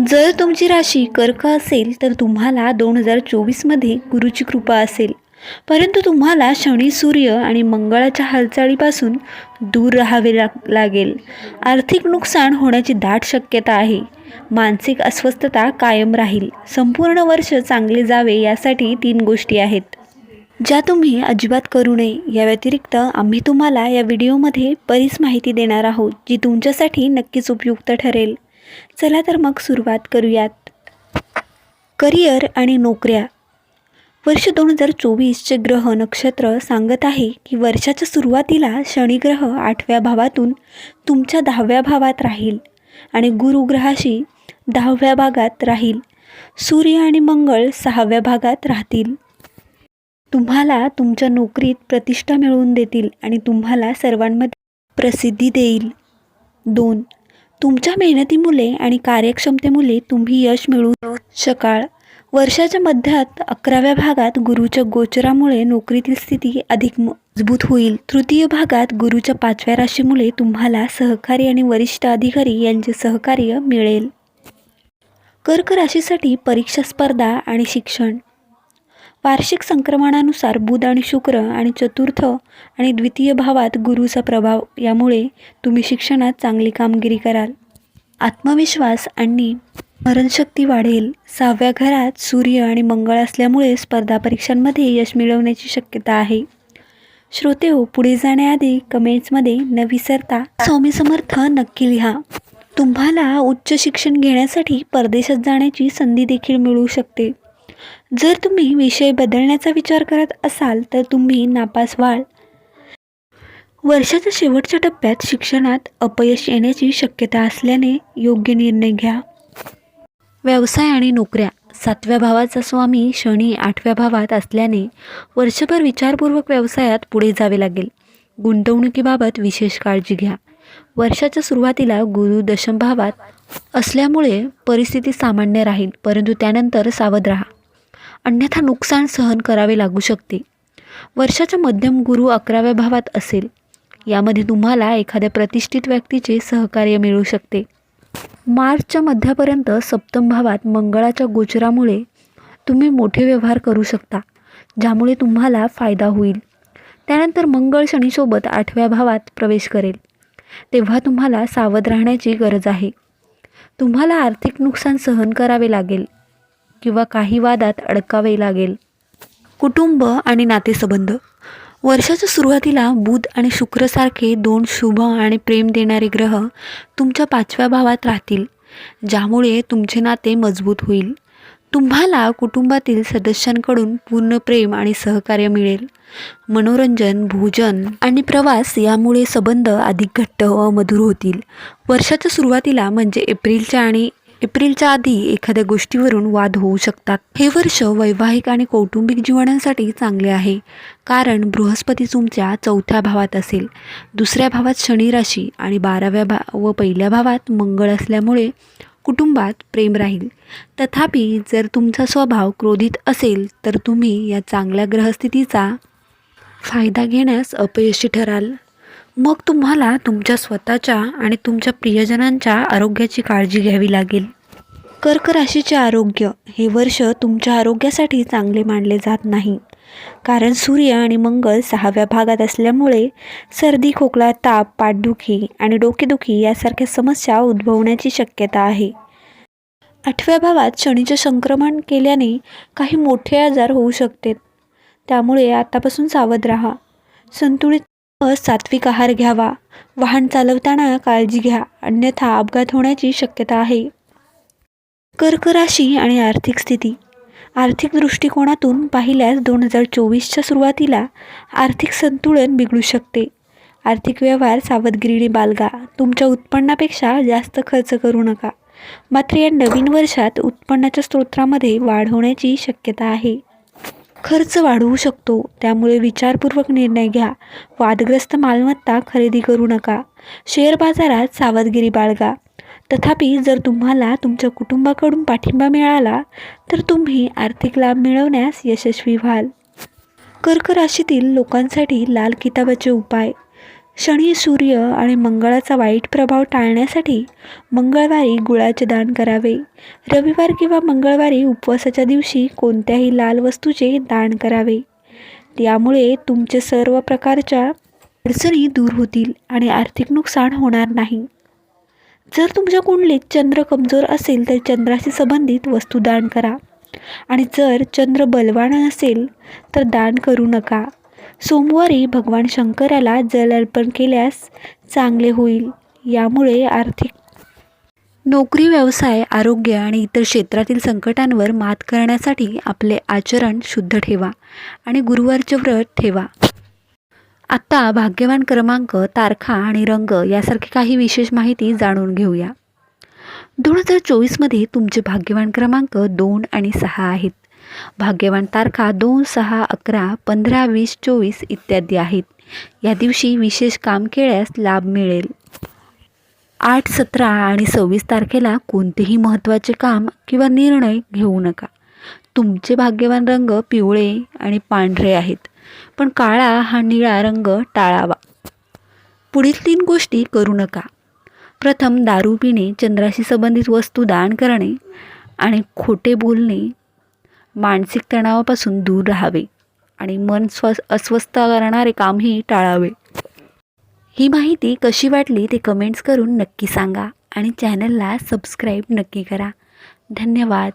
जर तुमची राशी कर्क असेल तर तुम्हाला दोन हजार चोवीसमध्ये गुरुची कृपा असेल. परंतु तुम्हाला शनी सूर्य आणि मंगळाच्या हालचालीपासून दूर राहावे लाग लागेल. आर्थिक नुकसान होण्याची दाट शक्यता आहे. मानसिक अस्वस्थता कायम राहील. संपूर्ण वर्ष चांगले जावे यासाठी तीन गोष्टी आहेत. ज्या तुम्ही अजिबात करू नये या व्यतिरिक्त आम्ही तुम्हाला या व्हिडिओमध्ये बरीच माहिती देणार आहोत जी तुमच्यासाठी नक्कीच उपयुक्त ठरेल. चला तर मग सुरुवात करूयात. करिअर आणि नोकऱ्या. वर्ष दोन हजार चोवीसचे ग्रह नक्षत्र सांगत आहे की वर्षाच्या सुरुवातीला शनिग्रह आठव्या भावातून तुमच्या दहाव्या भावात राहील आणि गुरुग्रहाशी दहाव्या भागात राहील. सूर्य आणि मंगळ सहाव्या भागात राहतील. तुम्हाला तुमच्या नोकरीत प्रतिष्ठा मिळवून देतील आणि तुम्हाला सर्वांमध्ये प्रसिद्धी देईल. दोन तुमच्या मेहनतीमुळे आणि कार्यक्षमतेमुळे तुम्ही यश मिळू शकाल. वर्षाच्या मध्यात अकराव्या भागात गुरुच्या गोचरामुळे नोकरीतील स्थिती अधिक मजबूत होईल. तृतीय भागात गुरुच्या पाचव्या राशीमुळे तुम्हाला सहकारी आणि वरिष्ठ अधिकारी यांचे सहकार्य मिळेल. कर्क राशीसाठी परीक्षा स्पर्धा आणि शिक्षण. वार्षिक संक्रमणानुसार बुध आणि शुक्र आणि चतुर्थ आणि द्वितीय भावात गुरुचा प्रभाव यामुळे तुम्ही शिक्षणात चांगली कामगिरी कराल. आत्मविश्वास आणि स्मरणशक्ती वाढेल. सहाव्या घरात सूर्य आणि मंगळ असल्यामुळे स्पर्धा परीक्षांमध्ये यश मिळवण्याची शक्यता आहे. श्रोते हो पुढे जाण्याआधी कमेंट्समध्ये न विसरता स्वामी समर्थ नक्की लिहा. तुम्हाला उच्च शिक्षण घेण्यासाठी परदेशात जाण्याची संधी देखील मिळू शकते. जर तुम्ही विषय बदलण्याचा विचार करत असाल तर तुम्ही नापास व्हाल. वर्षाच्या शेवटच्या टप्प्यात शिक्षणात अपयश येण्याची शक्यता असल्याने योग्य निर्णय घ्या. व्यवसाय आणि नोकऱ्या. सातव्या भावाचा स्वामी शनी आठव्या भावात असल्याने वर्षभर विचारपूर्वक व्यवसायात पुढे जावे लागेल. गुंतवणुकीबाबत विशेष काळजी घ्या. वर्षाच्या सुरुवातीला गुरु दशम भावात असल्यामुळे परिस्थिती सामान्य राहील परंतु त्यानंतर सावध राहा. अन्यथा नुकसान सहन करावे लागू शकते. वर्षाच्या मध्यम गुरु अकराव्या भावात असेल. यामध्ये तुम्हाला एखाद्या प्रतिष्ठित व्यक्तीचे सहकार्य मिळू शकते. मार्चच्या मध्यापर्यंत सप्तम भावात मंगळाच्या गोचरामुळे तुम्ही मोठे व्यवहार करू शकता ज्यामुळे तुम्हाला फायदा होईल. त्यानंतर मंगळ शनीसोबत आठव्या भावात प्रवेश करेल. तेव्हा तुम्हाला सावध राहण्याची गरज आहे. तुम्हाला आर्थिक नुकसान सहन करावे लागेल. किंवा काही वादात अडकावे लागेल. कुटुंब आणि नातेसंबंध. वर्षाच्या सुरुवातीला बुध आणि शुक्रसारखे दोन शुभ आणि प्रेम देणारे ग्रह तुमच्या पाचव्या भावात राहतील ज्यामुळे तुमचे नाते मजबूत होईल. तुम्हाला कुटुंबातील सदस्यांकडून पूर्ण प्रेम आणि सहकार्य मिळेल. मनोरंजन भोजन आणि प्रवास यामुळे संबंध अधिक घट्ट व मधुर होतील. वर्षाच्या सुरुवातीला म्हणजे एप्रिलच्या आणि एप्रिलच्या आधी एखाद्या गोष्टीवरून वाद होऊ शकतात. हे वर्ष वैवाहिक आणि कौटुंबिक जीवनासाठी चांगले आहे. कारण बृहस्पती तुमच्या चौथ्या भावात असेल. दुसऱ्या भावात शनी राशी आणि बाराव्या भा व पहिल्या भावात मंगळ असल्यामुळे कुटुंबात प्रेम राहील. तथापि जर तुमचा स्वभाव क्रोधित असेल तर तुम्ही या चांगल्या ग्रहस्थितीचा फायदा घेण्यास अपयशी ठराल. मग तुम्हाला तुमच्या स्वतःच्या आणि तुमच्या प्रियजनांच्या आरोग्याची काळजी घ्यावी लागेल. कर्क राशीचे आरोग्य हे वर्ष तुमच्या आरोग्यासाठी चांगले मानले जात नाही. कारण सूर्य आणि मंगल सहाव्या भागात असल्यामुळे सर्दी खोकला ताप पाठदुखी आणि डोकेदुखी यासारख्या समस्या उद्भवण्याची शक्यता आहे. आठव्या भावात शनीचे संक्रमण केल्याने काही मोठे आजार होऊ शकतात. त्यामुळे आतापासून सावध राहा. संतुलित असात्विक आहार घ्यावा. वाहन चालवताना काळजी घ्या. अन्यथा अपघात होण्याची शक्यता आहे. कर्क राशी आणि आर्थिक स्थिती. आर्थिक दृष्टिकोनातून पाहिल्यास दोन हजार चोवीसच्या सुरुवातीला आर्थिक संतुलन बिघडू शकते. आर्थिक व्यवहार सावधगिरीने बालगा. तुमच्या उत्पन्नापेक्षा जास्त खर्च करू नका. मात्र या नवीन वर्षात उत्पन्नाच्या स्रोतामध्ये वाढ होण्याची शक्यता आहे. खर्च वाढवू शकतो. त्यामुळे विचारपूर्वक निर्णय घ्या. वादग्रस्त मालमत्ता खरेदी करू नका. शेअर बाजारात सावधगिरी बाळगा. तथापि जर तुम्हाला तुमच्या कुटुंबाकडून पाठिंबा मिळाला तर तुम्ही आर्थिक लाभ मिळवण्यास यशस्वी व्हाल. कर्क राशीतील लोकांसाठी लाल किताबाचे उपाय. शनी सूर्य आणि मंगळाचा वाईट प्रभाव टाळण्यासाठी मंगळवारी गुळाचे दान करावे. रविवार किंवा मंगळवारी उपवासाच्या दिवशी कोणत्याही लाल वस्तूचे दान करावे. यामुळे तुमचे सर्व प्रकारच्या अडचणी दूर होतील आणि आर्थिक नुकसान होणार नाही. जर तुमच्या कुंडलीत चंद्र कमजोर असेल तर चंद्राशी संबंधित वस्तू दान करा. आणि जर चंद्र बलवान असेल तर दान करू नका. सोमवारी भगवान शंकराला जल अर्पण केल्यास चांगले होईल यामुळे आर्थिक नोकरी व्यवसाय आरोग्य आणि इतर क्षेत्रातील संकटांवर मात करण्यासाठी आपले आचरण शुद्ध ठेवा आणि गुरुवारचे व्रत ठेवा. आत्ता भाग्यवान क्रमांक तारखा आणि रंग यासारखी काही विशेष माहिती जाणून घेऊया. दोन हजार चोवीसमध्ये तुमचे भाग्यवान क्रमांक दोन आणि सहा आहेत. भाग्यवान तारखा दोन सहा अकरा पंधरा वीस चोवीस इत्यादी आहेत. या दिवशी विशेष काम केल्यास लाभ मिळेल. आठ सतरा आणि सव्वीस तारखेला कोणतेही महत्त्वाचे काम किंवा निर्णय घेऊ नका. तुमचे भाग्यवान रंग पिवळे आणि पांढरे आहेत पण काळा हा निळा रंग टाळावा. पुढील तीन गोष्टी करू नका. प्रथम दारू पिणे चंद्राशी संबंधित वस्तू दान करणे आणि खोटे बोलणे मानसिक तणावापासून दूर राहावे आणि मन स्व अस्वस्थ करणारे कामही टाळावे. ही माहिती कशी वाटली ते कमेंट्स करून नक्की सांगा आणि चॅनलला सबस्क्राईब नक्की करा. धन्यवाद.